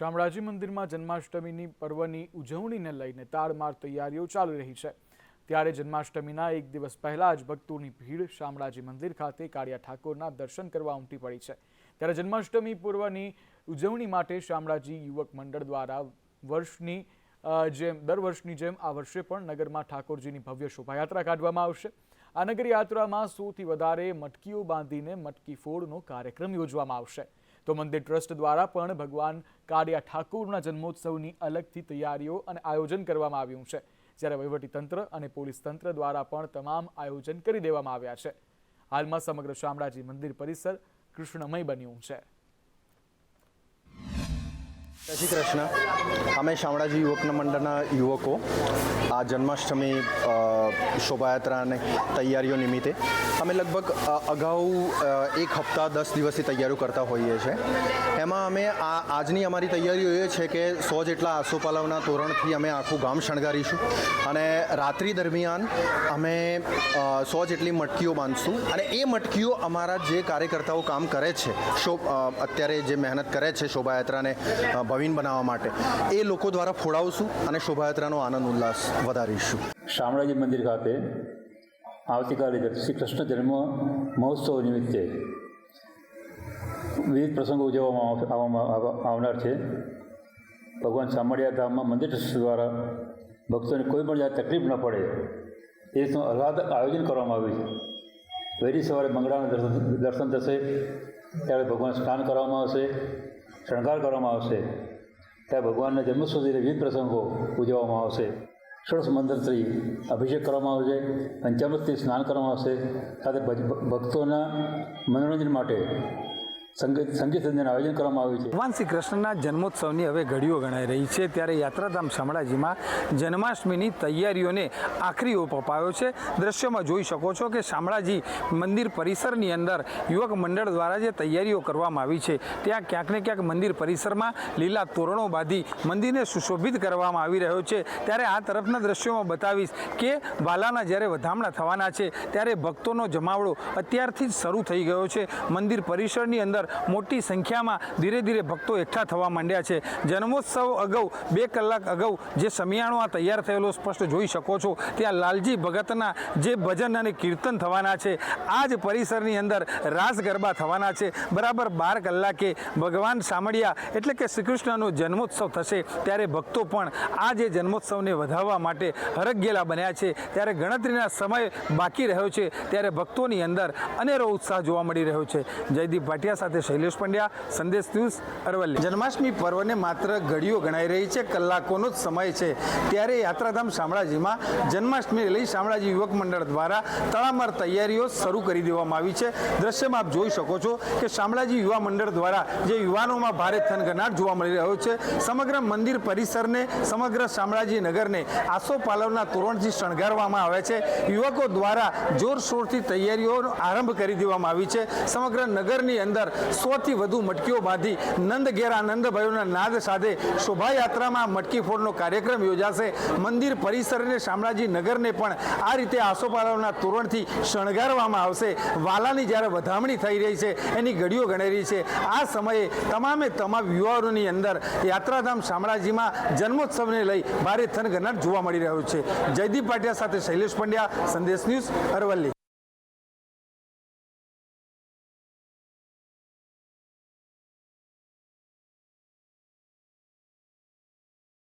શામળાજી મંદિરમાં જન્માષ્ટમીની પર્વની ઉજવણીને લઈને તાળમાર તૈયારીઓ ચાલી રહી છે. ત્યારે જન્માષ્ટમીના એક દિવસ પહેલા જ ભક્તોની ભીડ શામળાજી મંદિર ખાતે કાળિયા ઠાકોરના દર્શન કરવા ઉમટી પડી છે. ત્યારે જન્માષ્ટમી પૂર્વની ઉજવણી માટે શામળાજી યુવક મંડળ દ્વારા વર્ષની જેમ, દર વર્ષની જેમ આ વર્ષે પણ નગરમાં ઠાકોરજીની ભવ્ય શોભાયાત્રા કાઢવામાં આવશે. આ નગર યાત્રામાં સૌથી વધારે મટકીઓ બાંધીને મટકી ફોડનો કાર્યક્રમ યોજવામાં આવશે. તો મંદિર ટ્રસ્ટ દ્વારા પણ ભગવાન કાળિયા ઠાકોરના જન્મોત્સવની અલગથી તૈયારીઓ અને આયોજન કરવામાં આવ્યું છે. જ્યારે વહીવટીતંત્ર અને પોલીસ તંત્ર દ્વારા પણ તમામ આયોજન કરી દેવામાં આવ્યા છે. હાલમાં સમગ્ર શામળાજી મંદિર પરિસર કૃષ્ણમય બન્યું છે. જય શ્રી કૃષ્ણ. અમે શામળાજી યુવકના મંડળના યુવકો. આ જન્માષ્ટમી શોભાયાત્રાની તૈયારીઓ નિમિત્તે. અમે લગભગ અગાઉ એક હપ્તા દસ દિવસથી તૈયારીઓ કરતા હોઈએ છીએ એમાં અમે આ, આજની અમારી તૈયારીઓ એ છે કે સો જેટલા આસોપાલવના તોરણથી અમે આખું ગામ શણગારીશું અને રાત્રિ દરમિયાન અમે સો જેટલી મટકીઓ બાંધશું અને એ મટકીઓ અમારા જે કાર્યકર્તાઓ કામ કરે છે, શો અત્યારે જે મહેનત કરે છે શોભાયાત્રાને ભવિન બનાવવા માટે, એ લોકો દ્વારા ફોડાવશું અને શોભાયાત્રાનો આનંદ ઉલ્લાસ વધારીશું. શામળાજી મંદિર ખાતે આવતીકાલે શ્રી કૃષ્ણ જન્મ મહોત્સવ નિમિત્તે વિવિધ પ્રસંગો ઉજવવામાં આવ- આવવામાં આવનાર છે. ભગવાન સામળિયા ધામમાં મંદિર ટ્રસ્ટ દ્વારા ભક્તોને કોઈ પણ જાત તકલીફ ન પડે એ રીતનું આહલાદ આયોજન કરવામાં આવ્યું છે. વહેલી સવારે મંગળાના દર્શન દર્શન થશે, ત્યારે ભગવાન સ્નાન કરવામાં આવશે, શણગાર કરવામાં આવશે, ત્યારે ભગવાનના જન્મ સુધી વિવિધ પ્રસંગો ઉજવવામાં આવશે. ષોડશ મંદિરથી અભિષેક કરવામાં આવશે પંચામૃતથી સ્નાન કરવામાં આવશે. સાથે ભક્તોના મનોરંજન માટે સંગીત સંગીત સંધ્યાનું આયોજન કરવામાં આવ્યું છે. ભગવાન શ્રી કૃષ્ણના જન્મોત્સવની હવે ઘડીઓ ગણાઈ રહી છે. ત્યારે યાત્રાધામ શામળાજીમાં જન્માષ્ટમીની તૈયારીઓને આખરી ઓપ અપાયો છે. દ્રશ્યમાં જોઈ શકો છો કે શામળાજી મંદિર પરિસરની અંદર યુવક મંડળ દ્વારા જે તૈયારીઓ કરવામાં આવી છે, ત્યાં ક્યાંક ને ક્યાંક મંદિર પરિસરમાં લીલા તોરણો બાંધી મંદિરને સુશોભિત કરવામાં આવી રહ્યો છે. ત્યારે આ તરફના દ્રશ્યોમાં બતાવીશ કે વાલાના જ્યારે વધામણા થવાના છે, ત્યારે ભક્તોનો જમાવડો અત્યારથી જ શરૂ થઈ ગયો છે. મંદિર પરિસરની અંદર મોટી સંખ્યામાં ધીરે ધીરે ભક્તો એકઠા થવા માંડ્યા છે. જન્મોત્સવ અગાઉ બે કલાક અગાઉ જે સમિયાણો આ તૈયાર થયેલો સ્પષ્ટ જોઈ શકો છો ત્યાં લાલજી ભગતના જે ભજન અને કીર્તન થવાના છે, આ જ પરિસરની અંદર રાસ ગરબા થવાના છે. બરાબર બાર કલાકે ભગવાન સામળિયા એટલે કે શ્રી કૃષ્ણનો જન્મોત્સવ થશે ત્યારે ભક્તો પણ આ જે જન્મોત્સવને વધાવવા માટે હરગેલા બન્યા છે. ત્યારે ગણતરીના સમય બાકી રહ્યો છે ત્યારે ભક્તોની અંદર અનેરો ઉત્સાહ જોવા મળી રહ્યો છે. જયદીપ ભાટિયા સાથે શૈલેષ પંડ્યા, સંદેશ ન્યૂઝ અરવલ્લી. જન્માષ્ટમી પર્વને માત્ર ઘડીઓ ગણાઈ રહી છે, કલાકોનો જ સમય છે. ત્યારે યાત્રાધામ શામળાજીમાં જન્માષ્ટમી લઈ શામળાજી યુવક મંડળ દ્વારા તડામાર તૈયારીઓ શરૂ કરી દેવામાં આવી છે. દ્રશ્યમાં આપ જોઈ શકો છો કે શામળાજી યુવા મંડળ દ્વારા જે યુવાનોમાં ભારે થનગનાટ જોવા મળી રહ્યો છે, સમગ્ર મંદિર પરિસરને, સમગ્ર શામળાજી નગરને આસોપાલવના તોરણથી શણગારવામાં આવે છે. યુવકો દ્વારા જોરશોરથી તૈયારીઓનો આરંભ કરી દેવામાં આવી છે. સમગ્ર નગરની અંદર સોથી વધુ મટકીઓ બાંધી નંદ ઘેરા નંદભાઈઓના નાદ સાથે શોભાયાત્રામાં મટકી ફોડનો કાર્યક્રમ યોજાશે. મંદિર પરિસરને શામળાજી નગરને પણ આ રીતે આસોપાલવના તોરણથી શણગારવામાં આવશે. વાલાની જ્યારે વધામણી થઈ રહી છે, એની ઘડીઓ ગણાઈ રહી છે. આ સમયે તમામે તમામ યુવાઓની અંદર યાત્રાધામ શામળાજીમાં જન્મોત્સવને લઈ ભારે થનગનાટ જોવા મળી રહ્યો છે. જયદીપ પાટિયા સાથે શૈલેષ પંડ્યા, સંદેશ ન્યૂઝ અરવલ્લી.